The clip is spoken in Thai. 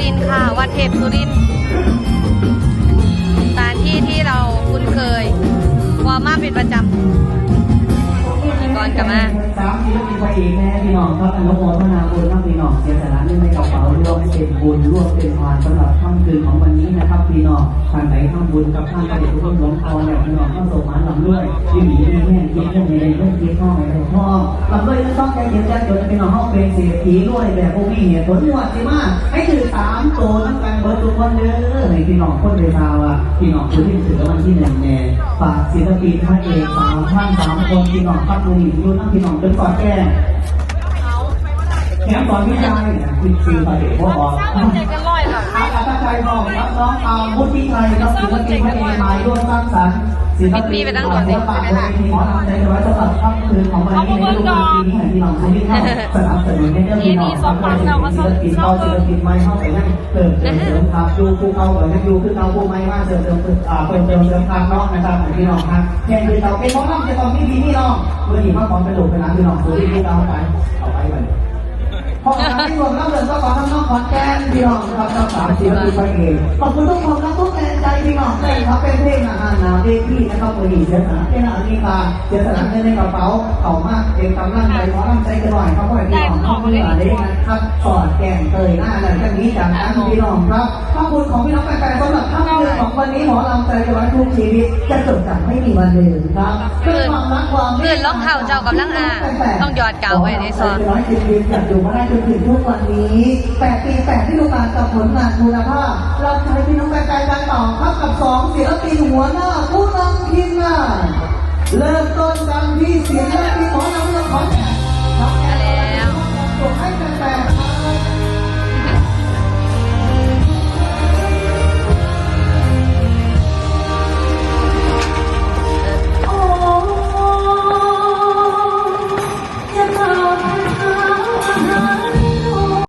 รินทร์ค่ะ วัดเทพสุรินทร์สถานที่ที่เราคุ้นเคยวอร์มมาเป็นประจำอีกก่อนกลับมา สามศิลปินพระเอกแม่พี่น้องครับอนุโมทนาบุญนักพี่น้องเสียสละเงินในกระเป๋า ร่วมเป็นบุญร่วมเป็นทานสำหรับค่ำคืนของวันนี้นะครับพี่น้องท่านไหนทำบุญกับท่านพระเดชพระคุณหลวงพ่อเนี่ยพี่น้องก็ส่งมาลำด้วยที่หนีที่แม่ที่เรื่องในเรื่องที่พ่อในพ่อลำด้วยต้องแก้เย็นแก้จนพี่น้องห้องเป็นเศรษฐีด้วยแบบพวกนี้เนี่ยผลวัดสิมาให้ถือสามตัวน้ำกันเบิร์ทุกคนเด้อให้พี่น้องคนเดชาวอะพี่น้องคนที่ถือวันที่หนึ่งเนี่ยฝากศิลปินพระเอกสามท่านสามคนพี่น้องพักมือหนีอยู่นั่งพี่น้องจนก่อนแก้ แถมตอนที่ใจเนี่ยคือคือประเด็นว่าบอกใจกันร้อยค่ะอาตาใจบอกครับน้องอาวุฒิชัยครับศิลปินพระเอกมาร่วมสร้างสรรค์ศิลปินศิลปะโดยทีหมอลำใจไว้สำหรับค่ำคืนของวันนี้ในรูปแบบนี้ที่น้องคุณที่เข้าสนับสนุนในเรื่องที่น้องทำให้ศิลปินเข้าศิลปินไม่เข้าไปนั่งเติมเติมเสริมครับดูผู้เข้ากับนักดูคือเราผู้ไม่ว่าเสริมเติมอ่าเติมเติมเสริมทางนองนะครับพี่น้องครับแค่คือเราเป็นน้องน้ำจะต้องมีพี่นี่น้องเมื่อนี้มาขอเป็นหลุดเป็นน้ำพี่น้องคือที่เราไปเอาไปไป พอบคุณที่รวมรับเงินก็ขอทั้งน้องขอนแก้นพี่น้องครับทั้งสามสี่ปีไปเองขอบคุณทุกคนและทุกแรงใจ พี่น้องเลยครับเป็นเพลงอาหารนาเวทีนะครับวันนี้เสียสละเป็นอาลีกาเสียสละเงินในกระเป๋าเขามากเป็นกำลังใจขอร่ำใจกันหน่อยครับพ่อพี่น้องขอบคุณหลายเลยนะครับสอดแก่งเตยหน้าหลังจากนี้จากนั้นพี่น้องครับขอบคุณของพี่น้องแฟนๆสำหรับค่ำคืนของวันนี้หมอลำใจไว้ทุกชีวิตจะจบจากไม่มีวันลืมครับด้วยความรักความเพื่อนรองเท้าเจ้ากำลังอะต้องหยอดกาวไว้ในซองร้อยสิบปีจัดอยู่มาได้จนถึงทุกวันนี้แปดปีแปดที่ดูการกับผลงานคุณภาพเราใช้พี่น้องกระจายกันต่อครับกับ สองศิลปินหัวหน้าผู้นำทีมงาน